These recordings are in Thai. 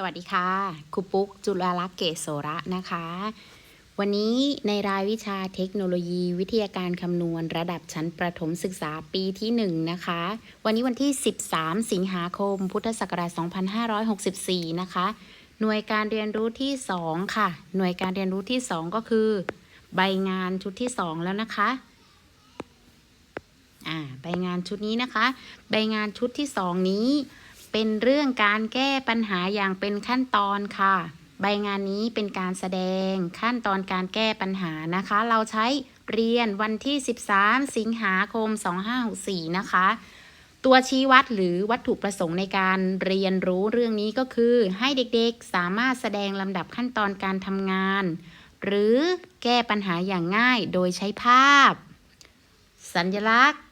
สวัสดีค่ะครูปุ๊ก จุลลักษ์เกษโสระนะคะ วันนี้ในรายวิชาเทคโนโลยีวิทยาการคำนวณระดับชั้นประถมศึกษาปีที่ 1 นะคะ วันนี้วันที่ 13 สิงหาคม พุทธศักราช2564 นะคะ หน่วยการเรียนรู้ที่ 2 ค่ะ หน่วยการเรียนรู้ที่ 2 ก็คือ ใบงานชุดที่ 2 แล้วนะคะอ่าใบงานชุดนี้นะคะ ใบงานชุดที่ 2 นี้ เป็นเรื่องการแก้ปัญหาอย่างเป็นขั้นตอนค่ะ ใบงานนี้เป็นการแสดงขั้นตอนการแก้ปัญหานะคะ เราใช้เรียนวันที่ 13 สิงหาคม 2564 นะคะ ตัวชี้วัดหรือวัตถุประสงค์ในการเรียนรู้เรื่องนี้ก็คือ ให้เด็กๆสามารถแสดงลำดับขั้นตอนการทำงาน หรือแก้ปัญหาอย่างง่ายโดยใช้ภาพ สัญลักษณ์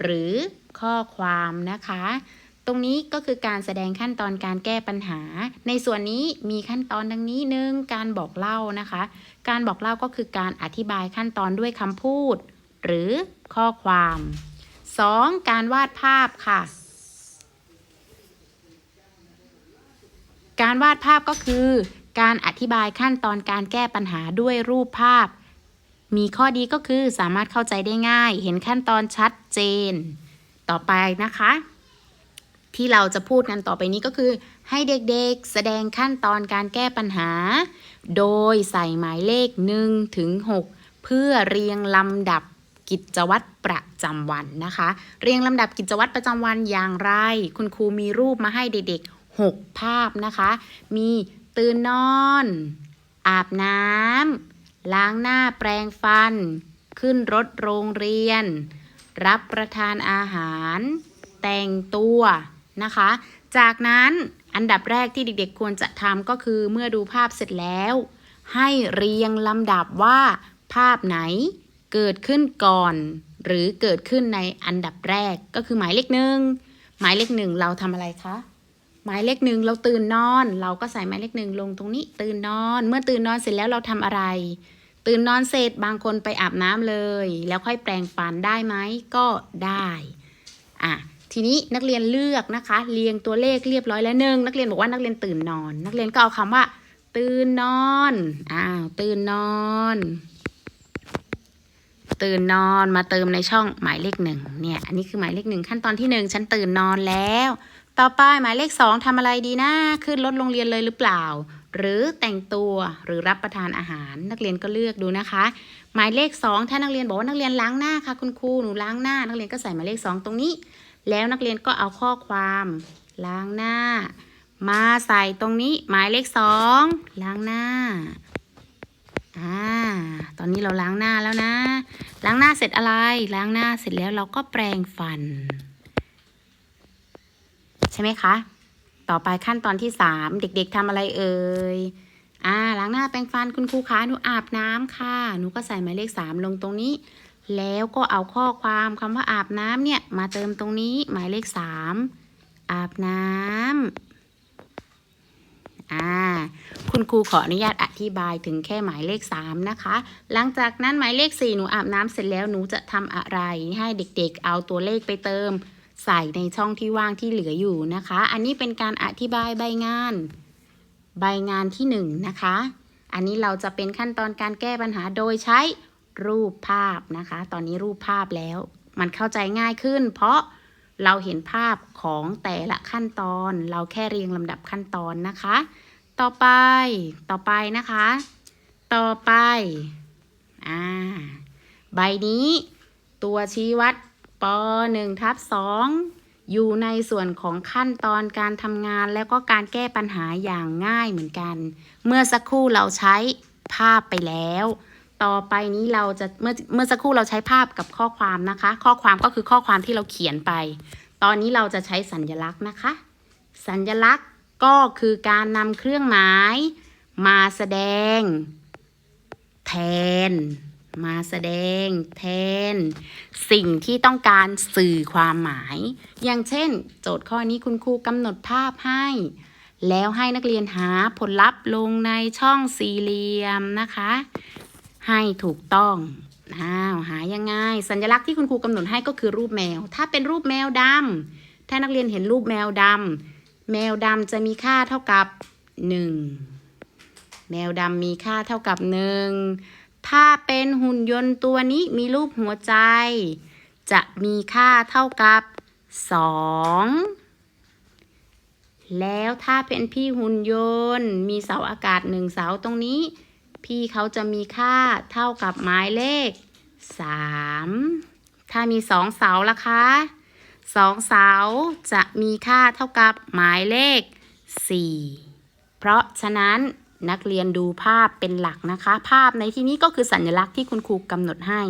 หรือข้อความนะคะ รงนี้ก็คือการแสดงขั้นตอนการแก้ปัญหา ในส่วนนี้มีขั้นตอนดังนี้หนึ่งการบอกเล่านะคะ การบอกเล่าก็คือการอธิบายขั้นตอนด้วยคำพูด หรือข้อความ 2. การวาดภาพค่ะ การวาดภาพก็คือ การอธิบายขั้นตอนการแก้ปัญหาด้วยรูปภาพ มีข้อดีก็คือสามารถเข้าใจได้ง่าย เห็นขั้นตอนชัดเจน ต่อไปนะคะ ที่เราจะพูดกันต่อไปนี้ก็คือ ให้เด็กๆแสดงขั้นตอนการแก้ปัญหา โดยใส่หมายเลข1ถึง6เพื่อเรียงลำดับกิจวัตรประจำวันนะคะ เรียงลำดับกิจวัตรประจำวันอย่างไร คุณครูมีรูปมาให้เด็กๆ 6 ภาพนะคะ มีตื่นนอน อาบน้ำล้างหน้าแปรงฟัน ขึ้นรถโรงเรียน รับประทานอาหาร แต่งตัว นะคะ จากนั้นอันดับแรกที่เด็กๆควรจะทำก็คือเมื่อดูภาพเสร็จแล้ว ให้เรียงลำดับว่าภาพไหนเกิดขึ้นก่อน หรือเกิดขึ้นในอันดับแรกก็คือหมายเลขหนึ่งหมายเลขหนึ่งเราทำอะไรคะหมายเลขหนึ่งเราตื่นนอน เราก็ใส่หมายเลขหนึ่งลงตรงนี้ ตื่นนอน เมื่อตื่นนอนเสร็จแล้วเราทำอะไร ตื่นนอนเสร็จบางคนไปอาบน้ำเลย แล้วค่อยแปรงฟันได้ไหมก็ได้อะ ทีนี้นักเรียนเลือกนะคะ เรียงตัวเลขเรียบร้อยแล้วหนึ่งนักเรียนบอกว่านักเรียนตื่นนอน นักเรียนก็เอาคำว่า ตื่นนอนอ้าวตื่นนอน ตื่นนอนมาเติมในช่องหมายเลขหนึ่งเนี่ย อันนี้คือหมายเลขหนึ่งขั้นตอนที่หนึ่งฉันตื่นนอนแล้ว ต่อไปหมายเลขสองทำอะไรดีนะขึ้นรถโรงเรียนเลยหรือเปล่า หรือแต่งตัวหรือรับประทานอาหาร นักเรียนก็เลือกดูนะคะ หมายเลขสองถ้านักเรียนบอกว่านักเรียนล้างหน้าค่ะคุณครูหนูล้างหน้า นักเรียนก็ใส่หมายเลขสองตรงนี้ แล้วนักเรียนก็เอาข้อความล้างหน้า มาใส่ตรงนี้หมายเลขสองล้างหน้าอ่าตอนนี้เราล้างหน้าแล้วนะ ล้างหน้าเสร็จอะไร ล้างหน้าเสร็จแล้วเราก็แปรงฟัน ใช่ไหมคะ ต่อไปขั้นตอนที่สามเด็ก ๆทำอะไรเอ่ยอ่าล้างหน้าแปรงฟันคุณครูคะหนูอาบน้ำค่ะ หนูก็ใส่หมายเลขสามลงตรงนี้ แล้วก็เอาข้อความคำว่าอาบน้ำเนี่ย มาเติมตรงนี้หมายเลขสามอาบน้ำอ่าคุณครูขออนุญาตอธิบายถึงแค่หมายเลขสามนะคะ หลังจากนั้นหมายเลขสี่หนูอาบน้ำเสร็จแล้วหนูจะทำอะไรให้เด็กๆ เอาตัวเลขไปเติม ใส่ในช่องที่ว่างที่เหลืออยู่นะคะ อันนี้เป็นการอธิบายใบงาน ใบงานที่หนึ่งนะคะ อันนี้เราจะเป็นขั้นตอนการแก้ปัญหาโดยใช้ รูปภาพนะคะ ตอนนี้รูปภาพแล้ว มันเข้าใจง่ายขึ้น เพราะเราเห็นภาพของแต่ละขั้นตอน เราแค่เรียงลำดับขั้นตอนนะคะ ต่อไป ต่อไปนะคะ ต่อไปอ่าใบนี้ ตัวชี้วัดป .1 ทับ2อยู่ในส่วนของขั้นตอนการทำงานแล้วก็การแก้ปัญหาอย่างง่ายเหมือนกัน เมื่อสักครู่เราใช้ภาพไปแล้ว ต่อไปนี้เราจะเมื่อเมื่อสักครู่เราใช้ภาพกับข้อความนะคะ ข้อความก็คือข้อความที่เราเขียนไป ตอนนี้เราจะใช้สัญลักษณ์นะคะ สัญลักษณ์ก็คือการนำเครื่องหมาย มาแสดง แทน มาแสดง แทน สิ่งที่ต้องการสื่อความหมาย อย่างเช่น โจทย์ข้อนี้คุณครูกำหนดภาพให้แล้วให้นักเรียนหาผลลัพธ์ลงในช่องสี่เหลี่ยมนะคะ ให้ถูกต้องอ้าวหายังไง สัญลักษณ์ที่คุณครูกำหนดให้ก็คือรูปแมว ถ้าเป็นรูปแมวดำถ้านักเรียนเห็นรูปแมวดำแมวดำจะมีค่าเท่ากับ 1 แมวดำมีค่าเท่ากับ 1 ถ้าเป็นหุ่นยนต์ตัวนี้มีรูปหัวใจ จะมีค่าเท่ากับ 2 แล้วถ้าเป็นพี่หุ่นยนต์ มีเสาอากาศหนึ่งเสาตรงนี้ พี่เขาจะมีค่าเท่ากับหมายเลข 3 ถ้ามีสองเสาล่ะคะสองเสาจะมีค่าเท่ากับหมายเลข 4 เพราะฉะนั้นนักเรียนดูภาพเป็นหลักนะคะ ภาพในที่นี้ก็คือสัญลักษณ์ที่คุณครูกำหนดให้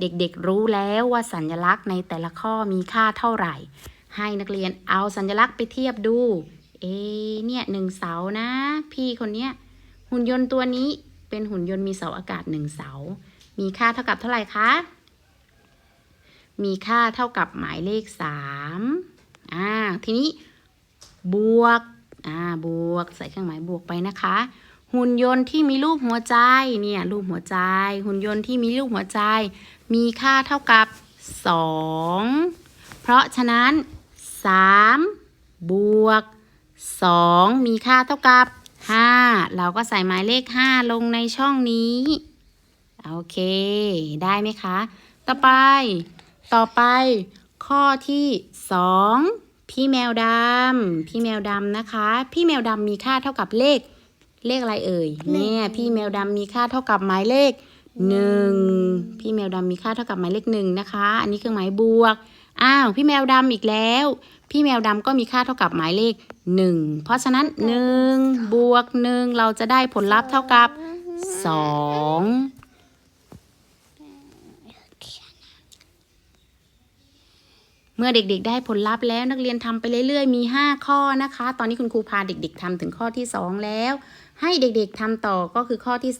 เด็กๆรู้แล้วว่าสัญลักษณ์ในแต่ละข้อมีค่าเท่าไหร่ ให้นักเรียนเอาสัญลักษณ์ไปเทียบดู เอเนี่ยหนึ่งเสานะ พี่คนเนี้ยหุ่นยนต์ตัวนี้ เป็นหุ่นยนต์มีเสาอากาศหนึ่งเสา มีค่าเท่ากับเท่าไหร่คะ มีค่าเท่ากับหมายเลขสามอ่า ทีนี้บวก อ่า บวก ใส่เครื่องหมายบวกไปนะคะ หุ่นยนต์ที่มีรูปหัวใจ เนี่ย รูปหัวใจ หุ่นยนต์ที่มีรูปหัวใจ มีค่าเท่ากับสองเพราะฉะนั้นสามบวกสองมีค่าเท่ากับ ห้าเราก็ใส่หมายเลขห้าลงในช่องนี้ โอเค ได้ไหมคะ ต่อไป ต่อไป ข้อที่สองพี่แมวดำพี่แมวดำนะคะ พี่แมวดำมีค่าเท่ากับเลขเลขอะไรเอ่ยเนี่ยพี่แมวดำมีค่าเท่ากับหมายเลข หนึ่งพี่แมวดำมีค่าเท่ากับหมายเลขหนึ่งนะคะ อันนี้เครื่องหมายบวก อ้าว พี่แมวดำอีกแล้ว พี่แมวดำก็มีค่าเท่ากับหมายเลขหนึ่งเพราะฉะนั้นหนึ่งบวกหนึ่งเราจะได้ผลลัพธ์เท่ากับสอง มื่อเด็กๆ ได้ผลลัพธ์แล้วนักเรียนทำไปเรื่อยๆ มี 5 ข้อนะคะ ตอนนี้คุณครูพาเด็กๆทำถึงข้อที่ 2 แล้ว ให้เด็กๆทำต่อก็คือข้อที่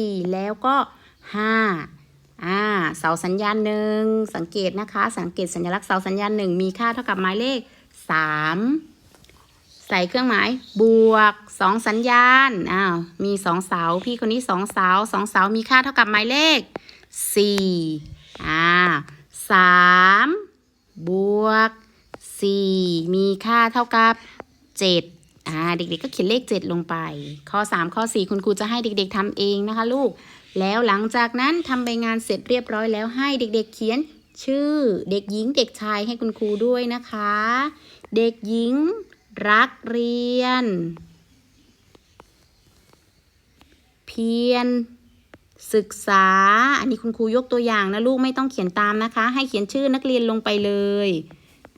3 4 แล้วก็ 5อ่าเสาสัญญาณหนึ่งสังเกตนะคะ สังเกตสัญลักษณ์เสาสัญญาณหนึ่งมีค่าเท่ากับหมายเลข 3ใส่เครื่องหมายบวก2สัญญาณอ้าวมี2เสาพี่คนนี้2เสา2เสามีค่าเท่ากับหมายเลข4อ่าสาม บวก 4 มีค่าเท่ากับ 7 อ่า เด็กๆก็เขียนเลข 7 ลงไป ข้อ 3 ข้อ 4 คุณครูจะให้เด็กๆทำเองนะคะลูก แล้วหลังจากนั้นทำใบงานเสร็จเรียบร้อยแล้วให้เด็กๆ เขียนชื่อเด็กหญิงเด็กชายให้คุณครูด้วยนะคะ เด็กหญิงรักเรียน เพียร ศึกษา อันนี้คุณครูยกตัวอย่างนะลูกไม่ต้องเขียนตามนะคะ ให้เขียนชื่อนักเรียนลงไปเลย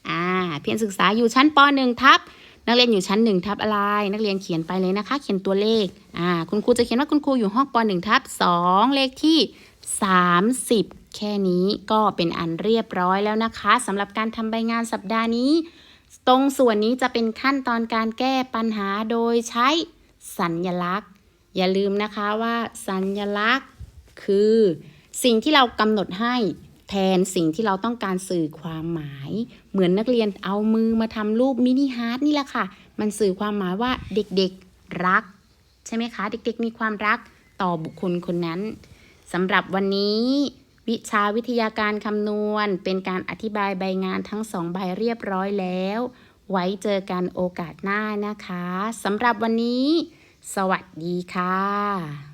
อ่า เพียรศึกษาอยู่ชั้นป .1 ทับ นักเรียนอยู่ชั้น1ทับอะไร นักเรียนเขียนไปเลยนะคะ เขียนตัวเลข อ่า คุณครูจะเขียนว่าคุณครูอยู่ห้องป .1 ทับ2เลขที่ 30 แค่นี้ก็เป็นอันเรียบร้อยแล้วนะคะสำหรับการทำใบงานสัปดาห์นี้ ตรงส่วนนี้จะเป็นขั้นตอนการแก้ปัญหาโดยใช้สัญญลักษณ์อย่าลืมนะคะว่าสัญลักษณ์ คือ สิ่งที่เรากำหนดให้แทนสิ่งที่เราต้องการสื่อความหมาย เหมือนนักเรียนเอามือมาทำรูปมินิฮาร์ดนี่แหละค่ะ มันสื่อความหมายว่าเด็กๆรัก ใช่ไหมคะ เด็กๆ มีความรักต่อบุคคลคนนั้นสำหรับวันนี้วิชาวิทยาการคำนวณ เป็นการอธิบายใบงานทั้งสองใบเรียบร้อยแล้ว ไว้เจอกันโอกาสหน้านะคะสำหรับวันนี้ สวัสดีค่ะ